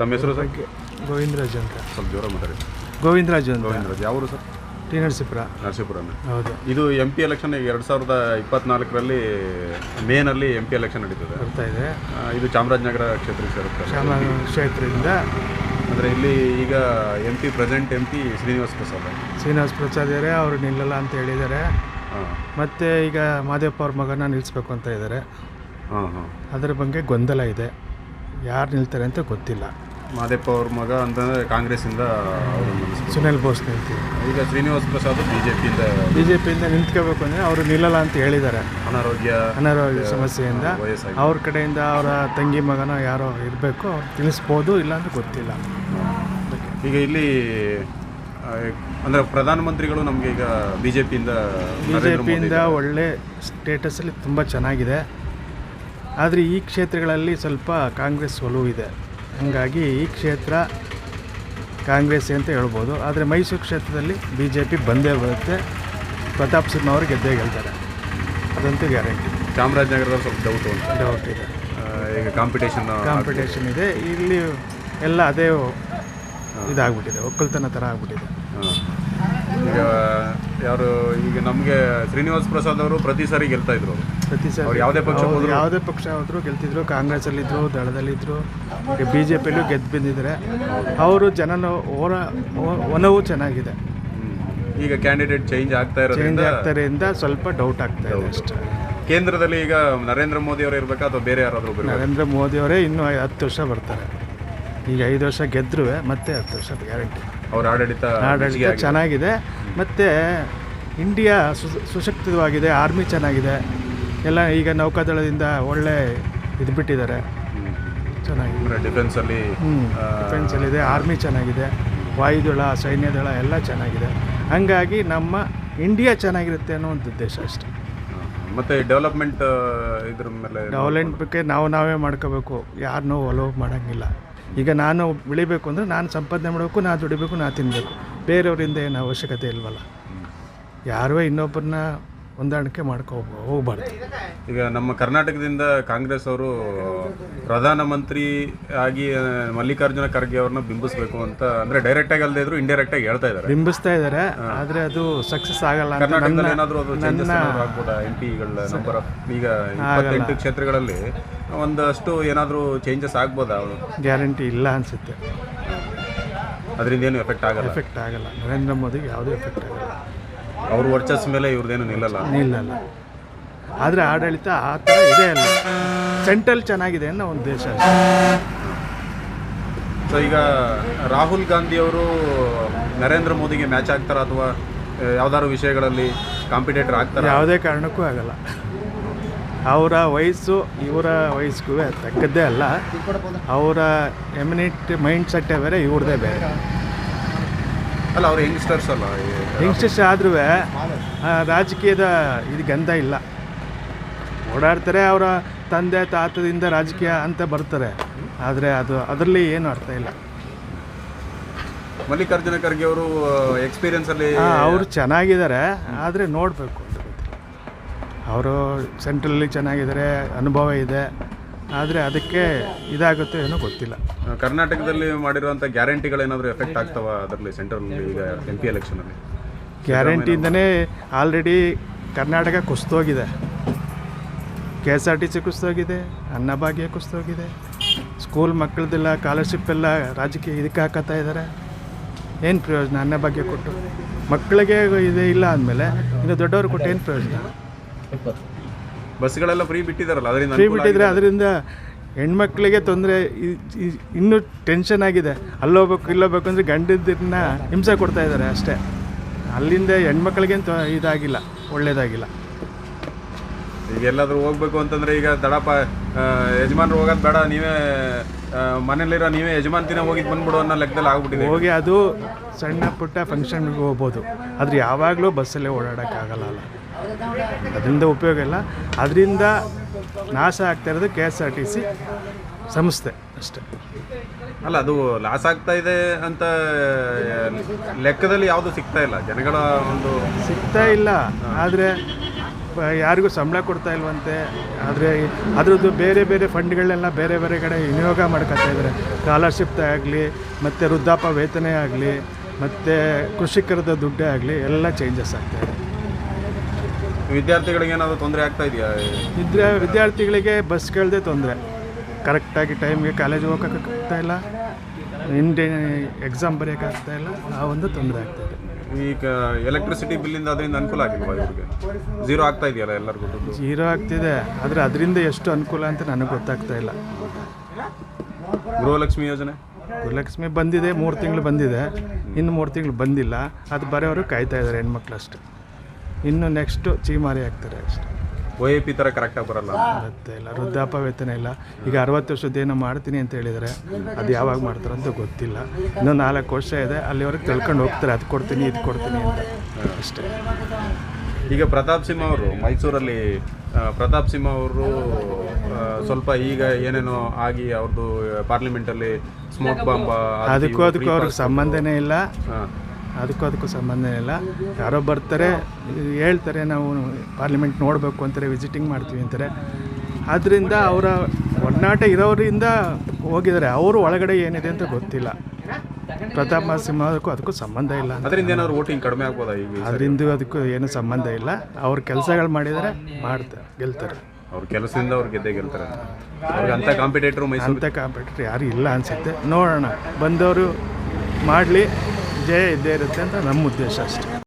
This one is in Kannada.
ತಮ್ಮ ಹೆಸರು ಸರ್? ಗೋವಿಂದರಾಜ್ ಅಂತ. ಸ್ವಲ್ಪ ಜೋರ ಮಾತಾಡಿ. ಗೋವಿಂದರಾಜ್ ಅಂತ. ಗೋವಿಂದರಾಜ್ ಯಾವ ಊರು ಸರ್? ಟಿ ನರಸೀಪುರ. ನರಸೀಪುರನ ಹೌದು. ಇದು ಎಂ ಪಿ ಎಲೆಕ್ಷನ್ ಎರಡು ಸಾವಿರದ ಇಪ್ಪತ್ನಾಲ್ಕರಲ್ಲಿ ಮೇನಲ್ಲಿ ಎಂ ಪಿ ಎಲೆಕ್ಷನ್ ನಡೀತದೆ. ಬರ್ತಾ ಇದೆ. ಆ, ಇದು ಚಾಮರಾಜನಗರ ಕ್ಷೇತ್ರಕ್ಕೆ ಸೇರುತ್ತೆ ಶ್ಯಾಮ ಕ್ಷೇತ್ರದಿಂದ. ಅಂದರೆ ಇಲ್ಲಿ ಈಗ M P present M P Srinivas Prasad Srinivas Prasad ಇದ್ದಾರೆ ಅವರು ನಿಲ್ಲಲ್ಲ ಅಂತ ಹೇಳಿದ್ದಾರೆ. ಹಾಂ. ಮತ್ತು ಈಗ ಮಾದೇವಪ್ಪ ಅವ್ರ ಮಗನ ನಿಲ್ಲಿಸ್ಬೇಕು ಅಂತ ಇದ್ದಾರೆ. ಹಾಂ ಹಾಂ. ಅದರ ಬಗ್ಗೆ ಗೊಂದಲ ಇದೆ. ಯಾರು ನಿಲ್ತಾರೆ ಅಂತ ಗೊತ್ತಿಲ್ಲ. ಮಾದೇಪ್ಪ ಅವ್ರ ಮಗ ಅಂತಂದರೆ ಕಾಂಗ್ರೆಸ್ಸಿಂದ ಅವರು ಸುನಿಲ್ ಬೋಸ್ ಈಗ ಶ್ರೀನಿವಾಸ್ ಪ್ರಸಾದ್ ಬಿ ಜೆ ಪಿಯಿಂದ ಬಿ ಜೆ ಪಿಯಿಂದ ನಿಂತ್ಕೋಬೇಕು ಅಂದರೆ ಅವರು ನಿಲ್ಲಲ್ಲ ಅಂತ ಹೇಳಿದ್ದಾರೆ. ಅನಾರೋಗ್ಯ ಅನಾರೋಗ್ಯ ಸಮಸ್ಯೆಯಿಂದ ಅವ್ರ ಕಡೆಯಿಂದ ಅವರ ತಂಗಿ ಮಗನ ಯಾರೋ ಇರಬೇಕು ಅವ್ರು ತಿಳಿಸ್ಬೋದು ಇಲ್ಲ ಅಂತ ಗೊತ್ತಿಲ್ಲ. ಈಗ ಇಲ್ಲಿ ಅಂದರೆ ಅಂದ್ರೆ ಪ್ರಧಾನಮಂತ್ರಿಗಳು ನಮಗೆ ಈಗ ಬಿ ಜೆ ಪಿಯಿಂದ ಬಿ ಜೆ ಪಿಯಿಂದ ಒಳ್ಳೆ ಸ್ಟೇಟಸಲ್ಲಿ ತುಂಬ ಚೆನ್ನಾಗಿದೆ. ಆದರೆ ಈ ಕ್ಷೇತ್ರಗಳಲ್ಲಿ ಸ್ವಲ್ಪ ಕಾಂಗ್ರೆಸ್ ಒಲವು ಇದೆ. ಹಾಗಾಗಿ ಈ ಕ್ಷೇತ್ರ ಕಾಂಗ್ರೆಸ್ ಅಂತ ಹೇಳ್ಬೋದು. ಆದರೆ ಮೈಸೂರು ಕ್ಷೇತ್ರದಲ್ಲಿ ಬಿ ಜೆ ಪಿ ಬಂದೇ ಬರುತ್ತೆ. ಪ್ರತಾಪ್ ಸಿಂಹ ಅವರು ಗೆದ್ದೇ ಗೆಲ್ತಾರೆ. ಅದಂತೂ ಗ್ಯಾರಂಟಿ. ಚಾಮರಾಜನಗರದ ಸ್ವಲ್ಪ ಡೌಟ್ ಅಂತ ಡೌಟ್ ಇದೆ. ಈಗ ಕಾಂಪಿಟೇಷನ್ ಕಾಂಪಿಟೇಷನ್ ಇದೆ. ಇಲ್ಲಿ ಎಲ್ಲ ಅದೇ ಇದಾಗ್ಬಿಟ್ಟಿದೆ. ಒಕ್ಕಲ್ತನ ಥರ ಆಗ್ಬಿಟ್ಟಿದೆ. ಈಗ ಯಾರು ಈಗ ನಮಗೆ ಶ್ರೀನಿವಾಸ್ ಪ್ರಸಾದ್ ಅವರು ಪ್ರತಿ ಸಾರಿ ಗೆಲ್ತಾ ಇದ್ರು ಅವರು. ಪ್ರತಿ ಸಲ ಅವ್ರು ಯಾವುದೇ ಪಕ್ಷ ಅವ್ರು ಹೋದ್ರು. ಯಾವುದೇ ಪಕ್ಷ ಹೋದ್ರು ಗೆಲ್ತಿದ್ರು ಕಾಂಗ್ರೆಸ್ಸಲ್ಲಿದ್ದರು ದಳದಲ್ಲಿದ್ದರು ಬಿ ಜೆ ಪಿಯಲ್ಲೂ ಗೆದ್ದು ಬಂದಿದ್ದಾರೆ ಅವರು ಜನನ ಓರ ಒಲವು ಚೆನ್ನಾಗಿದೆ. ಈಗ ಕ್ಯಾಂಡಿಡೇಟ್ ಚೇಂಜ್ ಆಗ್ತಾ ಚೇಂಜ್ ಇರೋದ್ರಿಂದ ಸ್ವಲ್ಪ ಡೌಟ್ ಆಗ್ತಾ ಇದೆ ಅಷ್ಟೇ. ಕೇಂದ್ರದಲ್ಲಿ ಈಗ ನರೇಂದ್ರ ಮೋದಿ ಅವರು ಇರ್ಬೇಕಾ ಅಥವಾ ಬೇರೆ ಯಾರಾದರೂ ನರೇಂದ್ರ ನರೇಂದ್ರ ಮೋದಿಯವರೇ ಇನ್ನೂ ಐ- ಹತ್ತು ವರ್ಷ ಬರ್ತಾರೆ. ಈಗ ಐದು ವರ್ಷ ಗೆದ್ದರೂ ಮತ್ತೆ ಹತ್ತು ವರ್ಷ ಗ್ಯಾರಂಟಿ. ಅವ್ರ ಆಡಳಿತ ಆಡಳಿತ ಚೆನ್ನಾಗಿದೆ. ಮತ್ತು ಇಂಡಿಯಾ ಸು- ಸುಶಕ್ತವಾಗಿದೆ ಆರ್ಮಿ ಚೆನ್ನಾಗಿದೆ. ಎಲ್ಲ ಈಗ ನೌಕಾದಳದಿಂದ ಒಳ್ಳೆ ಇದು ಬಿಟ್ಟಿದ್ದಾರೆ. ಚೆನ್ನಾಗಿದೆ. ಡಿಫೆನ್ಸಲ್ಲಿ ಇದೆ ಡಿಫೆನ್ಸಲ್ಲಿದೆ ಆರ್ಮಿ ಚೆನ್ನಾಗಿದೆ ವಾಯುದಳ ಸೈನ್ಯದಳ ಎಲ್ಲ ಚೆನ್ನಾಗಿದೆ. ಹಂಗಾಗಿ ನಮ್ಮ ಇಂಡಿಯಾ ಚೆನ್ನಾಗಿರುತ್ತೆ ಅನ್ನೋ ಒಂದು ಉದ್ದೇಶ ಅಷ್ಟೇ. ಮತ್ತು ಮತ್ತೆ ಡೆವಲಪ್ಮೆಂಟ್ ಇದ್ರ ಮೇಲೆ ಡೆವಲಪ್ಮೆಂಟ್ ಬಗ್ಗೆ ನಾವು ನಾವೇ ಮಾಡ್ಕೋಬೇಕು. ಯಾರನ್ನೂ ಒಲವು ಮಾಡೋಂಗಿಲ್ಲ. ಈಗ ನಾನು ಬೆಳಿಬೇಕು ಅಂದರೆ ನಾನು ಸಂಪಾದನೆ ಮಾಡಬೇಕು ನಾನು ದುಡಿಬೇಕು ನಾನು ತಿನ್ನಬೇಕು ಬೇರೆಯವರಿಂದ ಏನು ಅವಶ್ಯಕತೆ ಇಲ್ವಲ್ಲ. ಯಾರೋ ಇನ್ನೊಬ್ಬರನ್ನ ಹೊಂದಾಣಿಕೆ ಮಾಡ್ಕೋ ಹೋಗ್ಬಾರ್ದು. ಈಗ ನಮ್ಮ ಕರ್ನಾಟಕದಿಂದ ಕಾಂಗ್ರೆಸ್ ಅವರು ಪ್ರಧಾನಮಂತ್ರಿ ಆಗಿ ಮಲ್ಲಿಕಾರ್ಜುನ ಖರ್ಗೆ ಅವ್ರನ್ನ ಬಿಂಬಿಸ್ಬೇಕು ಅಂತ ಅಂದ್ರೆ ಡೈರೆಕ್ಟ್ ಆಗಿ ಅಲ್ಲದೆ ಇದ್ರು ಇಂಡೈರೆಕ್ಟ್ ಆಗಿ ಹೇಳ್ತಾ ಇದ್ದಾರೆ. ಬಿಂಬಿಸ್ತಾ ಇದ್ದಾರೆ. ಆದರೆ ಅದು ಸಕ್ಸಸ್ ಆಗಲ್ಲ ಕರ್ನಾಟಕದಲ್ಲಿ ಏನಾದರೂ ಅದು ಚೇಂಜಸ್ ಆಗ್ಬೋದಾ? ಎಂ ಪಿಗಳ ನಂಬರ್ ಈಗ ಇಪ್ಪತ್ತೆಂಟು ಕ್ಷೇತ್ರಗಳಲ್ಲಿ ಒಂದಷ್ಟು ಏನಾದರೂ ಚೇಂಜಸ್ ಆಗ್ಬೋದಾ ಗ್ಯಾರಂಟಿ ಇಲ್ಲ ಅನಿಸುತ್ತೆ. ಅದರಿಂದ ಏನು ಎಫೆಕ್ಟ್ ಆಗಲ್ಲ? ಎಫೆಕ್ಟ್ ಆಗಲ್ಲ. ನರೇಂದ್ರ ಮೋದಿಗೆ ಯಾವುದೇ ಎಫೆಕ್ಟ್ ಆಗಲ್ಲ. ಅವ್ರ ವರ್ಚಸ್ ಮೇಲೆ ಇವ್ರದ್ದೇನು ನಿಲ್ಲಲ್ಲ. ನಿಲ್ಲಲ್ಲ. ಆದರೆ ಆಡಳಿತ ಆ ಥರ ಇದೆ ಅಲ್ಲ. ಸೆಂಟ್ರಲ್ ಚೆನ್ನಾಗಿದೆ ಅನ್ನೋ ಒಂದು ದೇಶ. ಸೊ ಈಗ ರಾಹುಲ್ ಗಾಂಧಿ ಅವರು ನರೇಂದ್ರ ಮೋದಿಗೆ ಮ್ಯಾಚ್ ಆಗ್ತಾರ ಅಥವಾ ಯಾವ್ದಾದ್ರು ವಿಷಯಗಳಲ್ಲಿ ಕಾಂಪಿಟೇಟರ್ ಆಗ್ತಾರೆ? ಯಾವುದೇ ಕಾರಣಕ್ಕೂ ಆಗಲ್ಲ. ಅವರ ವಯಸ್ಸು ಇವರ ವಯಸ್ಸಿಗೂ ತಕ್ಕದ್ದೇ ಅಲ್ಲ. ಅವರ ಎಮಿನೆಂಟ್ ಮೈಂಡ್ ಸೆಟ್ಟೇ ಬೇರೆ ಇವ್ರದ್ದೇ ಬೇರೆ. ಅಲ್ಲ ಅವ್ರು ಯಂಗ್ಸ್ಟರ್ಸ್ ಅಲ್ಲ ಯಂಗ್ಸ್ಟರ್ಸ್ ಆದ್ರೂ ರಾಜಕೀಯದ ಇದು ಗಂಧ ಇಲ್ಲ. ಓಡಾಡ್ತಾರೆ ಅವರ ತಂದೆ ತಾತದಿಂದ ರಾಜಕೀಯ ಅಂತ ಬರ್ತಾರೆ. ಆದರೆ ಅದು ಅದರಲ್ಲಿ ಏನು ಅರ್ಥ ಇಲ್ಲ. ಮಲ್ಲಿಕಾರ್ಜುನ ಖರ್ಗೆ ಅವರು ಎಕ್ಸ್ಪೀರಿಯನ್ಸ್ ಅಲ್ಲಿ ಅವರು ಚೆನ್ನಾಗಿದ್ದಾರೆ. ಆದರೆ ನೋಡಬೇಕು. ಅವರು ಸೆಂಟ್ರಲ್ಲಿ ಚೆನ್ನಾಗಿದ್ದಾರೆ ಅನುಭವ ಇದೆ. ಆದರೆ ಅದಕ್ಕೆ ಇದಾಗುತ್ತೆ ಏನೋ ಗೊತ್ತಿಲ್ಲ. ಕರ್ನಾಟಕದಲ್ಲಿ ಮಾಡಿರುವಂಥ ಗ್ಯಾರಂಟಿಗಳೇನಾದರೂ ಎಫೆಕ್ಟ್ ಆಗ್ತಾವ ಅದರಲ್ಲಿ ಸೆಂಟ್ರಲ್ ಈಗ ಎಂ ಪಿ ಎಲೆಕ್ಷನಲ್ಲಿ ಗ್ಯಾರಂಟಿಯಿಂದನೇ already Karnataka ಕುಸ್ತೋಗಿದೆ K S R T C ಕುಸ್ತೋಗಿದೆ Annabhagya ಕುಸ್ತೋಗಿದೆ ಸ್ಕೂಲ್ ಮಕ್ಕಳದೆಲ್ಲ ಸ್ಕಾಲರ್ಶಿಪ್ ಎಲ್ಲ ರಾಜಕೀಯ ಇದಕ್ಕೆ ಹಾಕತ್ತಾ ಇದ್ದಾರೆ ಏನು ಪ್ರಯೋಜನ ಅನ್ನಭಾಗ್ಯ ಕೊಟ್ಟು? ಮಕ್ಕಳಿಗೆ ಇದೆ ಇಲ್ಲ ಅಂದಮೇಲೆ ಇನ್ನು ದೊಡ್ಡವ್ರಿಗೆ ಕೊಟ್ಟು ಏನು ಪ್ರಯೋಜನ? ಬಸ್ಗಳೆಲ್ಲ ಫ್ರೀ ಬಿಟ್ಟಿದಾರಲ್ಲ ಅದರಿಂದ ಫ್ರೀ ಬಿಟ್ಟಿದ್ರೆ ಅದರಿಂದ ಹೆಣ್ಮಕ್ಳಿಗೆ ತೊಂದರೆ ಇನ್ನೂ ಟೆನ್ಷನ್ ಆಗಿದೆ. ಅಲ್ಲೋಗ್ಬೇಕು ಇಲ್ಲೋಗ್ಬೇಕು ಅಂದರೆ ಗಂಡದನ್ನ ಹಿಂಸೆ ಕೊಡ್ತಾ ಇದ್ದಾರೆ ಅಷ್ಟೇ. ಅಲ್ಲಿಂದ ಹೆಣ್ಮಕ್ಳಿಗೇನು ತೊ ಇದಾಗಿಲ್ಲ ಒಳ್ಳೇದಾಗಿಲ್ಲ. ಈಗ ಎಲ್ಲಾದರೂ ಹೋಗ್ಬೇಕು ಅಂತಂದ್ರೆ ಈಗ ದಡಪ ಯಜಮಾನ್ರು ಹೋಗೋದು ಬೇಡ ನೀವೇ ಮನೇಲಿರೋ ನೀವೇ ಯಜಮಾನ್ತಿನ ಹೋಗಿ ಬಂದ್ಬಿಡು ಅನ್ನೋ ಲೆಕ್ಕದಲ್ಲಿ ಆಗ್ಬಿಟ್ಟಿದೆ ಹೋಗಿ ಅದು ಸಣ್ಣ ಪುಟ್ಟ ಫಂಕ್ಷನ್ಗೆ ಹೋಗ್ಬೋದು. ಆದರೆ ಯಾವಾಗಲೂ ಬಸ್ಸಲ್ಲೇ ಓಡಾಡೋಕ್ಕಾಗಲ್ಲ ಅಲ್ಲ. ಅದರಿಂದ ಉಪಯೋಗ ಇಲ್ಲ. ಅದರಿಂದ ನಾಶ ಆಗ್ತಾ ಇರೋದು K S R T C ಸಂಸ್ಥೆ ಅಷ್ಟೇ. ಅಲ್ಲ ಅದು ಲಾಸ್ ಆಗ್ತಾ ಇದೆ ಅಂತ ಲೆಕ್ಕದಲ್ಲಿ ಯಾವುದು ಸಿಗ್ತಾ ಇಲ್ಲ. ಜನಗಳ ಒಂದು ಸಿಗ್ತಾ ಇಲ್ಲ. ಆದರೆ ಯಾರಿಗೂ ಸಂಬಳ ಕೊಡ್ತಾ ಇಲ್ವಂತೆ. ಆದರೆ ಅದರದ್ದು ಬೇರೆ ಬೇರೆ ಫಂಡ್ಗಳನ್ನೆಲ್ಲ ಬೇರೆ ಬೇರೆ ಕಡೆ ವಿನಿಯೋಗ ಮಾಡ್ಕೊತಾ ಇದ್ದಾರೆ. ಸ್ಕಾಲರ್ಶಿಪ್ ಆಗಲಿ ಮತ್ತು ವೃದ್ಧಾಪ ವೇತನೇ ಆಗಲಿ ಮತ್ತು ಕೃಷಿಕರದ ದುಡ್ಡೇ ಆಗಲಿ ಎಲ್ಲ ಚೇಂಜಸ್ ಆಗ್ತಾಯಿದೆ ವಿದ್ಯಾರ್ಥಿಗಳಿಗೆ ಏನಾದರೂ ತೊಂದರೆ ಆಗ್ತಾ ಇದೆಯಾ? ಇದ್ರೆ ವಿದ್ಯಾರ್ಥಿಗಳಿಗೆ ಬಸ್ಗಳದೇ ತೊಂದರೆ. ಕರೆಕ್ಟಾಗಿ ಟೈಮ್ಗೆ ಕಾಲೇಜ್ ಹೋಗೋಕ್ಕಾಗ್ತಾ ಇಲ್ಲ. ಇಂಡಿ ಎಕ್ಸಾಮ್ ಬರೆಯೋಕ್ಕಾಗ್ತಾ ಇಲ್ಲ. ಆ ಒಂದು ತೊಂದರೆ ಆಗ್ತಾಯಿದೆ ಈಗ ಎಲೆಕ್ಟ್ರಿಸಿಟಿ ಬಿಲ್ಲಿಂದ ಅದರಿಂದ ಅನುಕೂಲ ಆಗಿಲ್ವಾ ಇವ್ರಿಗೆ? ಝೀರೋ ಆಗ್ತಾ ಇದೆಯಲ್ಲ ಎಲ್ಲರಿಗೂ ದುಡ್ಡು? ಜೀರೋ ಆಗ್ತಿದೆ. ಆದರೆ ಅದರಿಂದ ಎಷ್ಟು ಅನುಕೂಲ ಅಂತ ನನಗೆ ಗೊತ್ತಾಗ್ತಾ ಇಲ್ಲ. ಗೃಹಲಕ್ಷ್ಮಿ ಯೋಜನೆ? ಗೃಹಲಕ್ಷ್ಮಿ ಬಂದಿದೆ ಮೂರು ತಿಂಗಳು ಬಂದಿದೆ. ಇನ್ನು ಮೂರು ತಿಂಗಳು ಬಂದಿಲ್ಲ. ಅದು ಬರೋರು ಕಾಯ್ತಾ ಇದ್ದಾರೆ ಹೆಣ್ಮಕ್ಳು ಅಷ್ಟು. ಇನ್ನು ನೆಕ್ಸ್ಟು ಚೀಮಾರಿ ಆಗ್ತಾರೆ ಅಷ್ಟೇ. ಒ ಎ ಪಿ ಥರ ಕರೆಕ್ಟಾಗಿ ಬರಲ್ಲ. ಬರುತ್ತೆ ಇಲ್ಲ ವೃದ್ಧಾಪ ವೇತನ ಇಲ್ಲ. ಈಗ ಅರವತ್ತು ವರ್ಷದ್ದೇನೋ ಮಾಡ್ತೀನಿ ಅಂತ ಹೇಳಿದರೆ ಅದು ಯಾವಾಗ ಮಾಡ್ತಾರೆ ಅಂತ ಗೊತ್ತಿಲ್ಲ. ಇನ್ನೂ ನಾಲ್ಕು ವರ್ಷ ಇದೆ ಅಲ್ಲಿವರೆಗೆ ತಿಳ್ಕೊಂಡು ಹೋಗ್ತಾರೆ ಅದು ಕೊಡ್ತೀನಿ ಇದು ಕೊಡ್ತೀನಿ ಅಂತ. ಅಷ್ಟೇ. ಈಗ ಪ್ರತಾಪ್ ಸಿಂಹ ಅವರು ಮೈಸೂರಲ್ಲಿ ಆ, ಪ್ರತಾಪ್ ಸಿಂಹ ಅವರು ಆ, ಸ್ವಲ್ಪ ಈಗ ಏನೇನೋ ಆಗಿ ಅವ್ರದ್ದು ಪಾರ್ಲಿಮೆಂಟಲ್ಲಿ ಸ್ಮೋಕ್ ಬಾಂಬ್ ಅದಕ್ಕೂ ಅದಕ್ಕೂ ಅವ್ರಿಗೆ ಸಂಬಂಧನೇ ಇಲ್ಲ. ಅದಕ್ಕೂ ಅದಕ್ಕೂ ಸಂಬಂಧ ಇಲ್ಲ. ಯಾರೋ ಬರ್ತಾರೆ ಹೇಳ್ತಾರೆ ನಾವು ಪಾರ್ಲಿಮೆಂಟ್ ನೋಡಬೇಕು ಅಂತಾರೆ ವಿಸಿಟಿಂಗ್ ಮಾಡ್ತೀವಿ ಅಂತಾರೆ. ಆದ್ದರಿಂದ ಅವರ ಒಡನಾಟ ಇರೋರಿಂದ ಹೋಗಿದ್ದಾರೆ. ಅವರು ಒಳಗಡೆ ಏನಿದೆ ಅಂತ ಗೊತ್ತಿಲ್ಲ. ಪ್ರತಾಪ್ ಸಿಂಹಕ್ಕೂ ಅದಕ್ಕೂ ಸಂಬಂಧ ಇಲ್ಲ ಅದರಿಂದ ಏನಾದ್ರು ವೋಟಿಂಗ್ ಕಡಿಮೆ ಆಗ್ಬೋದಾ ಈಗ ಅದರಿಂದ ಅದಕ್ಕೂ ಏನು ಸಂಬಂಧ ಇಲ್ಲ. ಅವ್ರ ಕೆಲಸಗಳು ಮಾಡಿದರೆ ಮಾಡ್ತಾರೆ ಗೆಲ್ತಾರೆ. ಅವ್ರ ಕೆಲಸದಿಂದ ಅವ್ರು ಗೆದ್ದೆ ಗೆಲ್ತಾರೆ. ಅವ್ರಿಗೆ ಅಂತ ಕಾಂಪಿಟೇಟರ್ ಮೈಸೂರು ಅಂಥ ಕಾಂಪಿಟೇಟರ್ ಯಾರು ಇಲ್ಲ ಅನಿಸುತ್ತೆ. ನೋಡೋಣ. ಬಂದವರು ಮಾಡಲಿ. ಜಯ ಇದ್ದೇ ಇರುತ್ತೆ ಅಂತ ನಮ್ಮ ಉದ್ದೇಶ ಅಷ್ಟೇ.